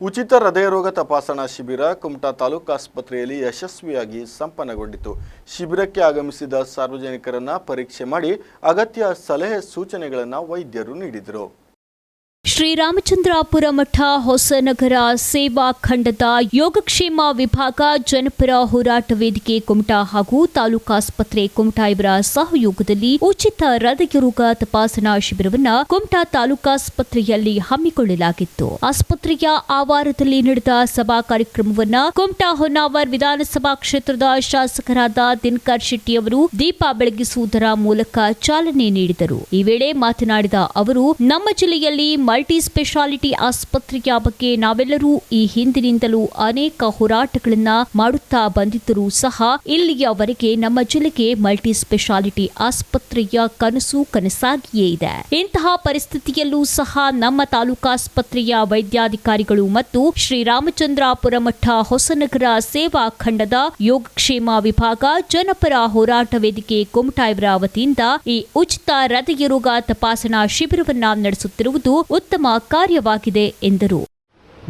ಉಚಿತ ಹೃದಯರೋಗ ತಪಾಸಣಾ ಶಿಬಿರ ಕುಮಟಾ ತಾಲೂಕು ಆಸ್ಪತ್ರೆಯಲ್ಲಿ ಯಶಸ್ವಿಯಾಗಿ ಸಂಪನ್ನಗೊಂಡಿತು. ಶಿಬಿರಕ್ಕೆ ಆಗಮಿಸಿದ ಸಾರ್ವಜನಿಕರನ್ನ ಪರೀಕ್ಷೆ ಮಾಡಿ ಅಗತ್ಯ ಸಲಹೆ ಸೂಚನೆಗಳನ್ನು ವೈದ್ಯರು ನೀಡಿದರು. ಶ್ರೀರಾಮಚಂದ್ರಾಪುರ ಮಠ ಹೊಸನಗರ ಸೇವಾ ಖಂಡದ ಯೋಗಕ್ಷೇಮ ವಿಭಾಗ ಜನಪರ ಹೋರಾಟ ವೇದಿಕೆ ಕುಮಟಾ ಹಾಗೂ ತಾಲೂಕಾಸ್ಪತ್ರೆ ಕುಮಟಾ ಇವರ ಸಹಯೋಗದಲ್ಲಿ ಉಚಿತ ಹೃದಯ ರೋಗ ತಪಾಸಣಾ ಶಿಬಿರವನ್ನು ಕುಮಟಾ ತಾಲೂಕಾಸ್ಪತ್ರೆಯಲ್ಲಿ ಹಮ್ಮಿಕೊಳ್ಳಲಾಗಿತ್ತು. ಆಸ್ಪತ್ರೆಯ ಆವಾರದಲ್ಲಿ ನಡೆದ ಸಭಾ ಕಾರ್ಯಕ್ರಮವನ್ನು ಕುಮಟಾ ಹೊನ್ನಾವರ್ ವಿಧಾನಸಭಾ ಕ್ಷೇತ್ರದ ಶಾಸಕರಾದ ದಿನಕರ್ ಶೆಟ್ಟಿ ಅವರು ದೀಪ ಬೆಳಗಿಸುವುದರ ಮೂಲಕ ಚಾಲನೆ ನೀಡಿದರು. ಈ ವೇಳೆ ಮಾತನಾಡಿದ ಅವರು, ನಮ್ಮ ಜಿಲ್ಲೆಯಲ್ಲಿ ಮಲ್ಟಿ ಸ್ಪೆಷಾಲಿಟಿ ಆಸ್ಪತ್ರೆಯ ಬಗ್ಗೆ ನಾವೆಲ್ಲರೂ ಈ ಹಿಂದಿನಿಂದಲೂ ಅನೇಕ ಹೋರಾಟಗಳನ್ನ ಮಾಡುತ್ತಾ ಬಂದಿದ್ದರೂ ಸಹ ಇಲ್ಲಿಯವರೆಗೆ ನಮ್ಮ ಜಿಲ್ಲೆಗೆ ಮಲ್ಟಿ ಸ್ಪೆಷಾಲಿಟಿ ಆಸ್ಪತ್ರೆಯ ಕನಸು ಕನಸಾಗಿಯೇ ಇದೆ. ಇಂತಹ ಪರಿಸ್ಥಿತಿಯಲ್ಲೂ ಸಹ ನಮ್ಮ ತಾಲೂಕಾಸ್ಪತ್ರೆಯ ವೈದ್ಯಾಧಿಕಾರಿಗಳು ಮತ್ತು ಶ್ರೀರಾಮಚಂದ್ರಾಪುರ ಮಠ ಹೊಸನಗರ ಸೇವಾ ಖಂಡದ ಯೋಗಕ್ಷೇಮ ವಿಭಾಗ ಜನಪರ ಹೋರಾಟ ವೇದಿಕೆ ಕುಮಟಾಯವರ ವತಿಯಿಂದ ಈ ಉಚಿತ ಹೃದಯ ರೋಗ ತಪಾಸಣಾ ಶಿಬಿರವನ್ನ ನಡೆಸುತ್ತಿರುವುದು ಉತ್ತಮ ಕಾರ್ಯವಾಗಿದೆ ಎಂದರು.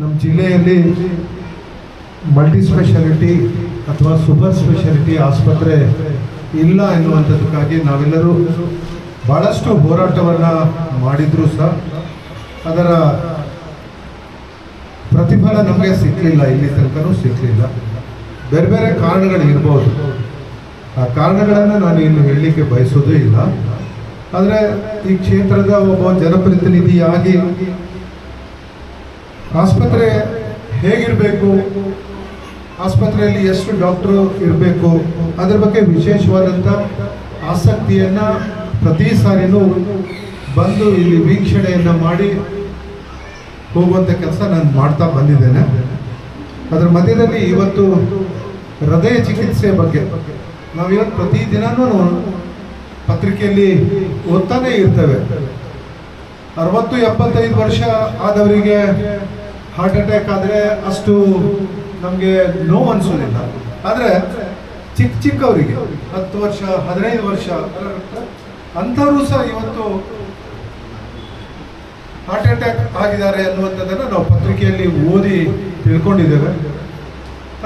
ನಮ್ಮ ಜಿಲ್ಲೆಯಲ್ಲಿ ಮಲ್ಟಿ ಸ್ಪೆಷಾಲಿಟಿ ಅಥವಾ ಸೂಪರ್ ಸ್ಪೆಷಾಲಿಟಿ ಆಸ್ಪತ್ರೆ ಇಲ್ಲ ಎನ್ನುವಂಥದ್ದಕ್ಕಾಗಿ ನಾವೆಲ್ಲರೂ ಭಾಳಷ್ಟು ಹೋರಾಟವನ್ನು ಮಾಡಿದರೂ ಸಹ ಅದರ ಪ್ರತಿಫಲ ನಮಗೆ ಸಿಕ್ಕಲಿಲ್ಲ ಇಲ್ಲಿ ತನಕನೂ ಸಿಕ್ಕಲಿಲ್ಲ ಬೇರೆ ಬೇರೆ ಕಾರಣಗಳಿರ್ಬೋದು. ಆ ಕಾರಣಗಳನ್ನು ನಾನು ಇನ್ನು ಹೇಳಲಿಕ್ಕೆ ಬಯಸೋದೇ ಇಲ್ಲ. ಆದರೆ ಈ ಕ್ಷೇತ್ರದ ಒಬ್ಬ ಜನಪ್ರತಿನಿಧಿಯಾಗಿ ಆಸ್ಪತ್ರೆ ಹೇಗಿರಬೇಕು, ಆಸ್ಪತ್ರೆಯಲ್ಲಿ ಎಷ್ಟು ಡಾಕ್ಟ್ರು ಇರಬೇಕು, ಅದ್ರ ಬಗ್ಗೆ ವಿಶೇಷವಾದಂಥ ಆಸಕ್ತಿಯನ್ನು ಪ್ರತಿ ಸಾರಿನೂ ಬಂದು ಇಲ್ಲಿ ವೀಕ್ಷಣೆಯನ್ನು ಮಾಡಿ ಹೋಗುವಂಥ ಕೆಲಸ ನಾನು ಮಾಡ್ತಾ ಬಂದಿದ್ದೇನೆ. ಅದರ ಮಧ್ಯದಲ್ಲಿ ಇವತ್ತು ಹೃದಯ ಚಿಕಿತ್ಸೆ ಬಗ್ಗೆ ನಾವಿವತ್ತು ಪ್ರತಿದಿನನೂ ಪತ್ರಿಕೆಯಲ್ಲಿ ಓದ್ತಾನೆ ಇರ್ತವೆ. ಅರವತ್ತು ಎಪ್ಪತ್ತೈದು ವರ್ಷ ಆದವರಿಗೆ ಹಾರ್ಟ್ ಅಟ್ಯಾಕ್ ಆದರೆ ಅಷ್ಟು ನಮಗೆ ನೋವು ಅನಿಸೋದಿಲ್ಲ. ಆದರೆ ಚಿಕ್ಕ ಚಿಕ್ಕವರಿಗೆ, ಹತ್ತು ವರ್ಷ, ಹದಿನೈದು ವರ್ಷ, ಅಂಥವರು ಸಹ ಇವತ್ತು ಹಾರ್ಟ್ ಅಟ್ಯಾಕ್ ಆಗಿದ್ದಾರೆ ಅನ್ನುವಂಥದ್ದನ್ನು ನಾವು ಪತ್ರಿಕೆಯಲ್ಲಿ ಓದಿ ತಿಳ್ಕೊಂಡಿದ್ದೇವೆ.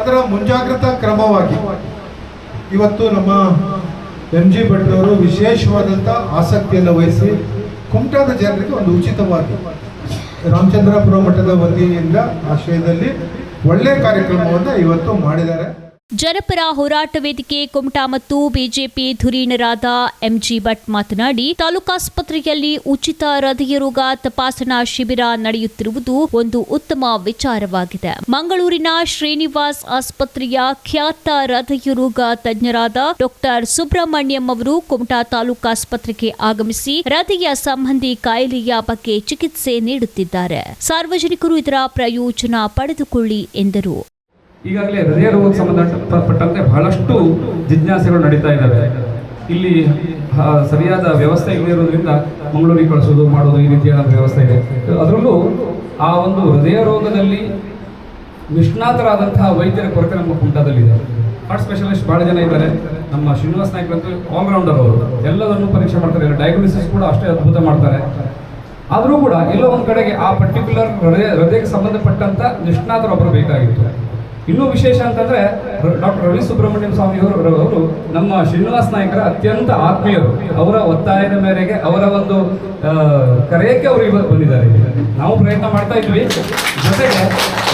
ಅದರ ಮುಂಜಾಗ್ರತಾ ಕ್ರಮವಾಗಿ ಇವತ್ತು ನಮ್ಮ ಎಂ ಜಿ ಭಟ್ರವರು ವಿಶೇಷವಾದಂಥ ಆಸಕ್ತಿಯನ್ನು ವಹಿಸಿ ಕುಮಟಾದ ಜನರಿಗೆ ಒಂದು ಉಚಿತವಾಗಿ ರಾಮಚಂದ್ರಾಪುರ ಮಠದ ವತಿಯಿಂದ ಆಶ್ರಯದಲ್ಲಿ ಒಳ್ಳೆಯ ಕಾರ್ಯಕ್ರಮವನ್ನು ಇವತ್ತು ಮಾಡಿದ್ದಾರೆ. ಜನಪರ ಹೋರಾಟ ವೇದಿಕೆ ಕುಮಟಾ ಮತ್ತು ಬಿಜೆಪಿ ಧುರೀಣರಾದ ಎಂಜಿ ಭಟ್ ಮಾತನಾಡಿ ತಾಲೂಕಾಸ್ಪತ್ರೆಯಲ್ಲಿ ಉಚಿತ ಹೃದಯ ರೋಗ ತಪಾಸಣಾ ಶಿಬಿರ ನಡೆಯುತ್ತಿರುವುದು ಒಂದು ಉತ್ತಮ ವಿಚಾರವಾಗಿದೆ. ಮಂಗಳೂರಿನ ಶ್ರೀನಿವಾಸ್ ಆಸ್ಪತ್ರೆಯ ಖ್ಯಾತ ಹೃದಯ ರೋಗ ತಜ್ಞರಾದ ಡಾಕ್ಟರ್ ಸುಬ್ರಹ್ಮಣ್ಯಂ ಅವರು ಕುಮಟಾ ತಾಲೂಕಾಸ್ಪತ್ರೆಗೆ ಆಗಮಿಸಿ ಹೃದಯ ಸಂಬಂಧಿ ಕಾಯಿಲೆಯ ಬಗ್ಗೆ ಚಿಕಿತ್ಸೆ ನೀಡುತ್ತಿದ್ದಾರೆ. ಸಾರ್ವಜನಿಕರು ಇದರ ಪ್ರಯೋಜನ ಪಡೆದುಕೊಳ್ಳಿ ಎಂದರು. ಈಗಾಗಲೇ ಹೃದಯ ರೋಗಕ್ಕೆ ಸಂಬಂಧಪಟ್ಟಂತೆ ಬಹಳಷ್ಟು ಜಿಜ್ಞಾಸೆಗಳು ನಡೀತಾ ಇದ್ದಾವೆ. ಇಲ್ಲಿ ಸರಿಯಾದ ವ್ಯವಸ್ಥೆ ಇರೋದ್ರಿಂದ ಮಂಗಳೂರಿಗೆ ಕಳಿಸೋದು, ಮಾಡೋದು ಈ ರೀತಿಯಾದ ವ್ಯವಸ್ಥೆ ಇದೆ. ಅದರಲ್ಲೂ ಆ ಒಂದು ಹೃದಯ ರೋಗದಲ್ಲಿ ನಿಷ್ಣಾತರಾದಂತಹ ವೈದ್ಯರ ಕೊರತೆ ನಮ್ಮ ಕುಂಟದಲ್ಲಿದೆ ಹಾರ್ಟ್ ಸ್ಪೆಷಲಿಸ್ಟ್ ಭಾಳ ಜನ ಇದ್ದಾರೆ. ನಮ್ಮ ಶ್ರೀನಿವಾಸ್ ನಾಯ್ಕ ಅಂತೂ ಆಲ್ರೌಂಡರ್ ಅವರು. ಎಲ್ಲದನ್ನು ಪರೀಕ್ಷೆ ಮಾಡ್ತಾರೆ. ಡಯಾಗ್ನೋಸಿಸ್ ಕೂಡ ಅಷ್ಟೇ ಅದ್ಭುತ ಮಾಡ್ತಾರೆ. ಆದರೂ ಕೂಡ ಎಲ್ಲೋ ಒಂದು ಕಡೆಗೆ ಆ ಪರ್ಟಿಕ್ಯುಲರ್ ಹೃದಯ ಹೃದಯಕ್ಕೆ ಸಂಬಂಧಪಟ್ಟಂತ ನಿಷ್ಣಾತರೊಬ್ಬರು ಬೇಕಾಗಿತ್ತು. ಇನ್ನೂ ವಿಶೇಷ ಅಂತಂದ್ರೆ ಡಾಕ್ಟರ್ ರವಿ ಸುಬ್ರಹ್ಮಣ್ಯಂ ಸ್ವಾಮಿ ಅವರು ನಮ್ಮ ಶ್ರೀನಿವಾಸ್ ನಾಯಕರ ಅತ್ಯಂತ ಆತ್ಮೀಯರು. ಅವರ ಒತ್ತಾಯದ ಮೇರೆಗೆ ಅವರ ಒಂದು ಕರೆಯಕ್ಕೆ ಅವರು ಇವತ್ತು ಬಂದಿದ್ದಾರೆ. ನಾವು ಪ್ರಯತ್ನ ಮಾಡ್ತಾ ಇದ್ವಿ. ಜೊತೆಗೆ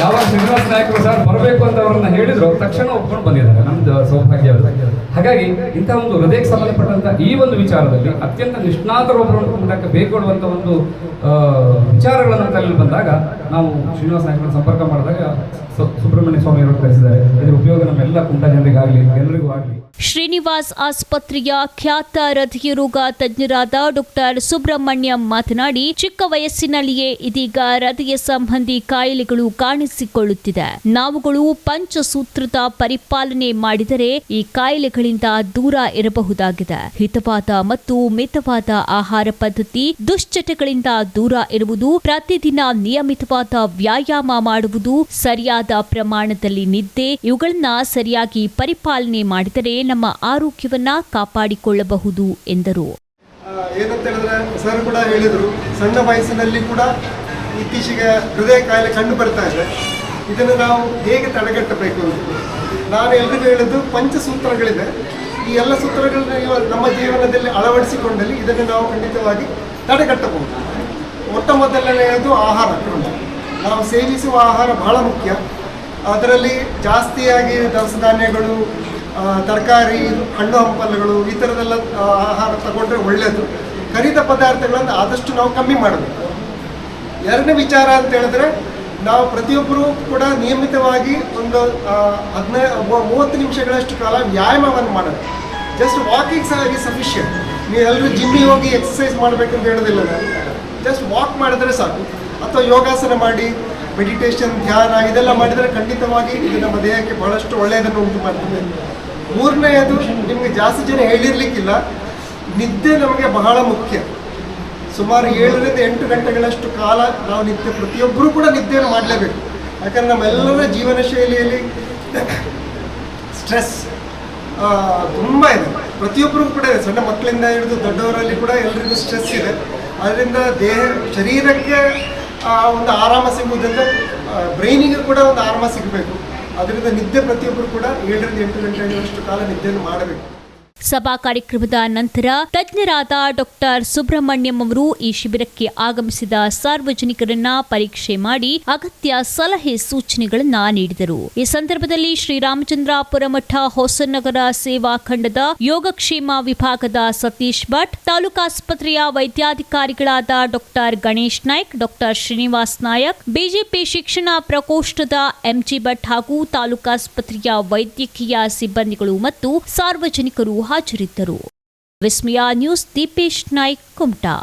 ಯಾವಾಗ ಶ್ರೀನಿವಾಸ್ ನಾಯಕರು ಸರ್ ಬರಬೇಕು ಅಂತ ಅವರನ್ನ ಹೇಳಿದ್ರು ತಕ್ಷಣ ಒಪ್ಕೊಂಡು ಬಂದಿದ್ದಾರೆ. ನಮ್ದು ಸೌಭಾಗ್ಯ ಹಾಗಾಗಿ ಇಂಥ ಒಂದು ಹೃದಯಕ್ಕೆ ಸಂಬಂಧಪಟ್ಟಂತ ಈ ಒಂದು ವಿಚಾರದಲ್ಲಿ ಅತ್ಯಂತ ನಿಷ್ಣಾತರೊಬ್ಬರನ್ನು ಕುಟುಂಬಕ್ಕೆ ಬೇಕೊಡುವಂತ ಒಂದು ವಿಚಾರಗಳನ್ನು ತಲೆಯಲ್ಲಿ ಬಂದಾಗ ನಾವು ಶ್ರೀನಿವಾಸ ನಾಯಕರನ್ನು ಸಂಪರ್ಕ ಮಾಡಿದಾಗ ಸುಬ್ರಹ್ಮಣ್ಯ ಸ್ವಾಮಿ ಅವರು ಕಳಿಸಿದ್ದಾರೆ ಇದರ ಉಪಯೋಗ ನಮ್ಮೆಲ್ಲ ಕುಂಟ ಜನರಿಗಾಗಲಿ ಎಲ್ಲರಿಗೂ ಆಗಲಿ. ಶ್ರೀನಿವಾಸ್ ಆಸ್ಪತ್ರೆಯ ಖ್ಯಾತ ಹೃದಯ ರೋಗ ತಜ್ಞರಾದ ಡಾಕ್ಟರ್ ಸುಬ್ರಹ್ಮಣ್ಯಂ ಮಾತನಾಡಿ, ಚಿಕ್ಕ ವಯಸ್ಸಿನಲ್ಲಿಯೇ ಇದೀಗ ಹೃದಯ ಸಂಬಂಧಿ ಕಾಯಿಲೆಗಳು ಕಾಣಿಸಿಕೊಳ್ಳುತ್ತಿದೆ. ನಾವುಗಳು ಪಂಚಸೂತ್ರದ ಪರಿಪಾಲನೆ ಮಾಡಿದರೆ ಈ ಕಾಯಿಲೆಗಳಿಂದ ದೂರ ಇರಬಹುದಾಗಿದೆ. ಹಿತವಾದ ಮತ್ತು ಮಿತವಾದ ಆಹಾರ ಪದ್ಧತಿ, ದುಶ್ಚಟಗಳಿಂದ ದೂರ ಇರುವುದು, ಪ್ರತಿದಿನ ನಿಯಮಿತವಾದ ವ್ಯಾಯಾಮ ಮಾಡುವುದು ಸರಿಯಾದ ಪ್ರಮಾಣದಲ್ಲಿ ನಿದ್ದೆ, ಇವುಗಳನ್ನ ಸರಿಯಾಗಿ ಪರಿಪಾಲನೆ ಮಾಡಿದರೆ ನಮ್ಮ ಆರೋಗ್ಯವನ್ನ ಕಾಪಾಡಿಕೊಳ್ಳಬಹುದು ಎಂದರು. ಏನಂತ ಹೇಳಿದ್ರೆ ಸರ್ ಕೂಡ ಹೇಳಿದರು, ಸಣ್ಣ ವಯಸ್ಸಿನಲ್ಲಿ ಕೂಡ ಇತ್ತೀಚೆಗೆ ಹೃದಯ ಕಾಯಿಲೆ ಕಂಡು ಬರ್ತಾ ಇದೆ. ಇದನ್ನು ನಾವು ಹೇಗೆ ತಡೆಗಟ್ಟಬೇಕು ನಾನು ಎಲ್ರಿಗೂ ಹೇಳೋದು ಪಂಚಸೂತ್ರಗಳಿದೆ. ಈ ಎಲ್ಲ ಸೂತ್ರಗಳನ್ನ ನಮ್ಮ ಜೀವನದಲ್ಲಿ ಅಳವಡಿಸಿಕೊಂಡಲ್ಲಿ ಇದನ್ನು ನಾವು ಖಂಡಿತವಾಗಿ ತಡೆಗಟ್ಟಬಹುದು. ಮೊಟ್ಟ ಮೊದಲನೆಯದು ಆಹಾರ. ನಾವು ಸೇವಿಸುವ ಆಹಾರ ಬಹಳ ಮುಖ್ಯ. ಅದರಲ್ಲಿ ಜಾಸ್ತಿಯಾಗಿ ದವಸ ಧಾನ್ಯಗಳು ತರಕಾರಿ, ಹಣ್ಣು ಹಂಪಲುಗಳು ಈ ಥರದೆಲ್ಲ ಆಹಾರ ತಗೊಂಡ್ರೆ ಒಳ್ಳೆಯದು ಕರಿದ ಪದಾರ್ಥಗಳನ್ನು ಆದಷ್ಟು ನಾವು ಕಮ್ಮಿ ಮಾಡಬೇಕು. ಎರಡನೇ ವಿಚಾರ ಅಂತ ಹೇಳಿದ್ರೆ, ನಾವು ಪ್ರತಿಯೊಬ್ಬರೂ ಕೂಡ ನಿಯಮಿತವಾಗಿ ಒಂದು ಹದಿನೈದು ಮೂವತ್ತು ನಿಮಿಷಗಳಷ್ಟು ಕಾಲ ವ್ಯಾಯಾಮವನ್ನು ಮಾಡಬೇಕು. ಜಸ್ಟ್ ವಾಕಿಂಗ್ ಸಹ ಸಫಿಷಿಯಂಟ್ ನೀವು ಎಲ್ಲರೂ ಜಿಮ್ಮಿಗೆ ಹೋಗಿ ಎಕ್ಸಸೈಸ್ ಮಾಡಬೇಕಂತ ಹೇಳೋದಿಲ್ಲ ನಾನು ಜಸ್ಟ್ ವಾಕ್ ಮಾಡಿದ್ರೆ ಸಾಕು. ಅಥವಾ ಯೋಗಾಸನ ಮಾಡಿ ಮೆಡಿಟೇಷನ್ ಧ್ಯಾನ, ಇದೆಲ್ಲ ಮಾಡಿದರೆ ಖಂಡಿತವಾಗಿ ಇದು ನಮ್ಮ ದೇಹಕ್ಕೆ ಬಹಳಷ್ಟು ಒಳ್ಳೆಯದನ್ನು ಉಂಟು ಮಾಡ್ತದೆ ಮೂರನೆಯದು ನಿಮಗೆ ಜಾಸ್ತಿ ಜನ ಹೇಳಿರ್ಲಿಕ್ಕಿಲ್ಲ, ನಿದ್ದೆ ನಮಗೆ ಬಹಳ ಮುಖ್ಯ. ಸುಮಾರು ಏಳರಿಂದ ಎಂಟು ಗಂಟೆಗಳಷ್ಟು ಕಾಲ ನಾವು ನಿದ್ದೆ, ಪ್ರತಿಯೊಬ್ಬರೂ ಕೂಡ ನಿದ್ದೆಯನ್ನು ಮಾಡಲೇಬೇಕು. ಯಾಕಂದರೆ ನಮ್ಮೆಲ್ಲರ ಜೀವನ ಶೈಲಿಯಲ್ಲಿ ಸ್ಟ್ರೆಸ್ ತುಂಬ ಇದೆ. ಪ್ರತಿಯೊಬ್ಬರಿಗೂ ಕೂಡ ಇದೆ. ಸಣ್ಣ ಮಕ್ಕಳಿಂದ ಹಿಡಿದು ದೊಡ್ಡವರಲ್ಲಿ ಕೂಡ ಎಲ್ಲರಿಗೂ ಸ್ಟ್ರೆಸ್ ಇದೆ. ಅದರಿಂದ ದೇಹ, ಶರೀರಕ್ಕೆ ಒಂದು ಆರಾಮ ಸಿಗುವುದರಿಂದ ಬ್ರೈನಿಗೆ ಕೂಡ ಒಂದು ಆರಾಮ ಸಿಗಬೇಕು. ಅದರಿಂದ ನಿದ್ದೆ ಪ್ರತಿಯೊಬ್ಬರು ಕೂಡ ಏಳರಿಂದ ಎಂಟು ಗಂಟೆಗಳಷ್ಟು ಕಾಲ ನಿದ್ದೆಯನ್ನು ಮಾಡಬೇಕು. ಸಭಾ ಕಾರ್ಯಕ್ರಮದ ನಂತರ ತಜ್ಞರಾದ ಡಾಕ್ಟರ್ ಸುಬ್ರಹ್ಮಣ್ಯಂ ಅವರು ಈ ಶಿಬಿರಕ್ಕೆ ಆಗಮಿಸಿದ ಸಾರ್ವಜನಿಕರನ್ನ ಪರೀಕ್ಷೆ ಮಾಡಿ ಅಗತ್ಯ ಸಲಹೆ ಸೂಚನೆಗಳನ್ನ ನೀಡಿದರು. ಈ ಸಂದರ್ಭದಲ್ಲಿ ಶ್ರೀರಾಮಚಂದ್ರಾಪುರ ಮಠ ಹೊಸನಗರ ಸೇವಾ ಖಂಡದ ಯೋಗಕ್ಷೇಮ ವಿಭಾಗದ ಸತೀಶ್ ಭಟ್, ತಾಲೂಕಾಸ್ಪತ್ರೆಯ ವೈದ್ಯಾಧಿಕಾರಿಗಳಾದ doctor Ganesh Naik, doctor Srinivas Nayak, BJP ಶಿಕ್ಷಣ ಪ್ರಕೋಷ್ಠದ ಎಂಜಿ ಭಟ್ ಹಾಗೂ ತಾಲೂಕಾಸ್ಪತ್ರೆಯ ವೈದ್ಯಕೀಯ ಸಿಬ್ಬಂದಿಗಳು ಮತ್ತು ಸಾರ್ವಜನಿಕರು ಹಾಜರಿದ್ದರು ವಿಸ್ಮಯ ನ್ಯೂಸ್ ದೀಪೇಶ್ ನಾಯ್ಕ್ ಕುಮಟಾ.